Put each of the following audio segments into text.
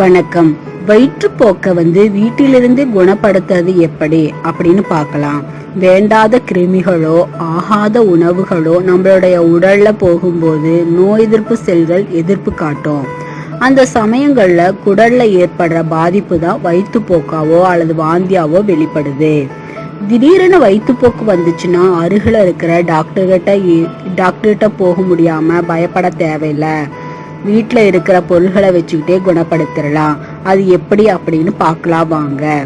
வணக்கம். வயிற்றுப்போக்கை வந்து வீட்டிலிருந்து குணப்படுத்துறது எப்படி அப்படின்னு பார்க்கலாம். வேண்டாத கிருமிகளோ ஆகாத உணவுகளோ நம்மளுடைய உடல்ல போகும்போது நோய் எதிர்ப்பு செல்கள் எதிர்ப்பு காட்டும். அந்த சமயங்கள்ல குடல்ல ஏற்படுற பாதிப்பு தான் வயிற்றுப்போக்காவோ அல்லது வாந்தியாவோ வெளிப்படுது. திடீரென வயிற்றுப்போக்கு வந்துச்சுன்னா அருகில் இருக்கிற டாக்டர்கிட்ட டாக்டர்கிட்ட போக முடியாம பயப்பட தேவையில்லை. வீட்டில் இருக்கிற பொருள்களை வச்சுக்கிட்டே குணப்படுத்திடலாம். அது எப்படி அப்படின்னு பார்க்கலாம் வாங்க.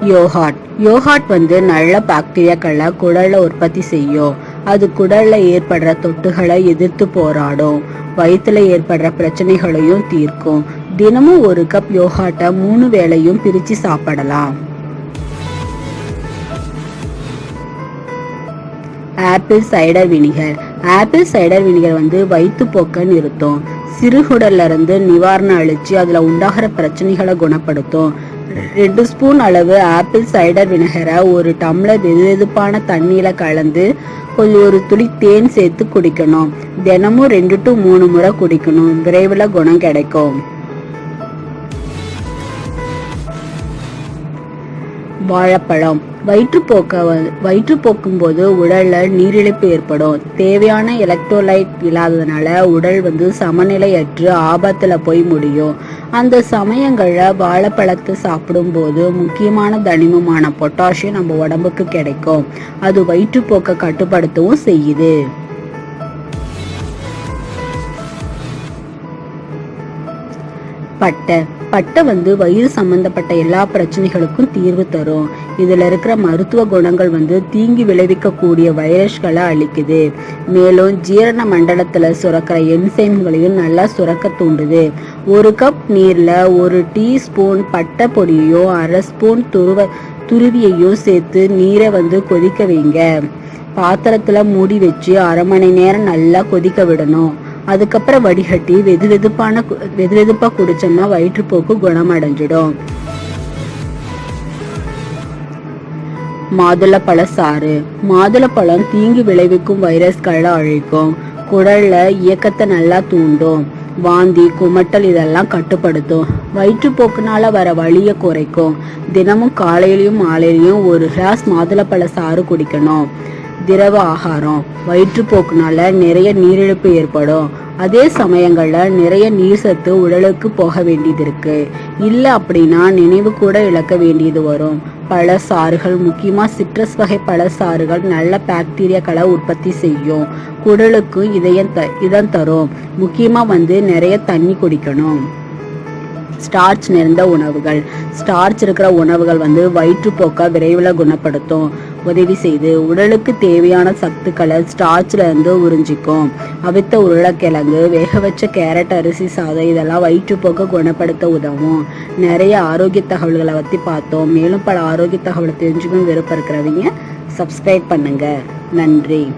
யோகாட். யோகாட் வந்து நல்ல பாக்டீரியாக்களை குடல்ல உற்பத்தி செய்யும். அது குடல்ல ஏற்படுற தொட்டுகளை எதிர்த்து போராடும். வயிற்றுல ஏற்படுற பிரச்சனைகளையும் தீர்க்கும். தினமும் ஒரு கப் யோகாட்டை மூணு வேளையும் பிரிச்சு சாப்பிடலாம். Apple cider vinegar. Apple cider vinegar வந்து வயிற்றுப்போக்கை நிறுத்தும். சிறுகுடல்ல இருந்து நிவாரணம் அளிச்சு அதுல உண்டாகிற பிரச்சனைகளை குணப்படுத்தும். ரெண்டு ஸ்பூன் அளவு ஆப்பிள் சைடர் வினகரை ஒரு டம்ளர் வெதுவெதுப்பான தண்ணியில கலந்து கொஞ்சம் ஒரு துளி தேன் சேர்த்து குடிக்கணும். தினமும் ரெண்டு டு மூணு முறை குடிக்கணும். விரைவில் குணம் கிடைக்கும். வாழைப்பழம். வயிற்றுப்போக்க வயிற்றுப்போக்கும் போது உடல்ல நீரிழிப்பு ஏற்படும். தேவையான எலக்ட்ரோலைட் இல்லாததுனால உடல் வந்து சமநிலையற்று ஆபத்துல போய் முடியும். அந்த சமயங்கள்ல வாழைப்பழத்தை சாப்பிடும்போது முக்கியமான தனிமமான பொட்டாசியம் நம்ம உடம்புக்கு கிடைக்கும். அது வயிற்றுப்போக்க கட்டுப்படுத்தவும் செய்யுது. பட்டை. பட்டை வந்து வயிறு சம்பந்தப்பட்ட எல்லா பிரச்சனைகளுக்கும் தீர்வு தரும். இதில் இருக்கிற மருத்துவ குணங்கள் வந்து தீங்கி விளைவிக்கக்கூடிய வைரஸ்களை அழிக்குது. மேலும் ஜீரண மண்டலத்தில் சுரக்கிற என்சைம்களையும் நல்லா சுரக்க தூண்டுது. ஒரு கப் நீரில் ஒரு டீஸ்பூன் பட்டை பொடியையோ அரை ஸ்பூன் துருவ துருவியையோ சேர்த்து நீரை வந்து கொதிக்க வைங்க. பாத்திரத்தில் மூடி வச்சு அரை மணி நேரம் நல்லா கொதிக்க விடணும். அதுக்கப்புறம் வடிகட்டி வெது வெதுப்பான வெது வெதுப்பா குடிச்சோம்னா வயிற்றுப்போக்கு குணமடைஞ்சிடும். மாதுளப்பழ சாறு. மாதுளப்பழம் தீங்கு விளைவிக்கும் வைரஸ்களை அழிக்கும். குடல்ல இயக்கத்தை நல்லா தூண்டும். வாந்தி குமட்டல் இதெல்லாம் கட்டுப்படுத்தும். வயிற்றுப்போக்குனால வர வழியை குறைக்கும். தினமும் காலையிலையும் மாலையிலையும் ஒரு கிளாஸ் மாதுளப்பழ சாறு குடிக்கணும். திரவ ஆகாரம். வயிற்றுப்போக்குனால நிறைய நீரிழப்பு ஏற்படும். அதே சமயங்களில் நிறைய நீர் சத்து உடலுக்கு போக வேண்டியது இருக்கு. இல்லை அப்படின்னா நினைவு கூட இழக்க வேண்டியது வரும். பல சாறுகள் முக்கியமாக சிட்ரஸ் வகை பல சாறுகள் நல்ல பாக்டீரியாக்களை உற்பத்தி செய்யும். குடலுக்கு இதயம் த இதம் தரும். முக்கியமாக வந்து நிறைய தண்ணி குடிக்கணும். ஸ்டார்ச் நிறைந்த உணவுகள். ஸ்டார்ச் இருக்கிற உணவுகள் வந்து வயிற்றுப்போக்கை விரைவில் குணப்படுத்தும். உதவி செய்து உடலுக்கு தேவையான சத்துக்களை ஸ்டார்ச்ல இருந்து உறிஞ்சிக்கும். அவித்த உருளைக்கிழங்கு வேக வச்ச கேரட் அரிசி சாதம் இதெல்லாம் வயிற்றுப்போக்கை குணப்படுத்த உதவும். நிறைய ஆரோக்கிய தகவல்களை பற்றி பார்த்தோம். மேலும் பல ஆரோக்கிய தகவலை தெரிஞ்சுக்கணும் விருப்பம் இருக்கிறவங்க சப்ஸ்கிரைப் பண்ணுங்க. நன்றி.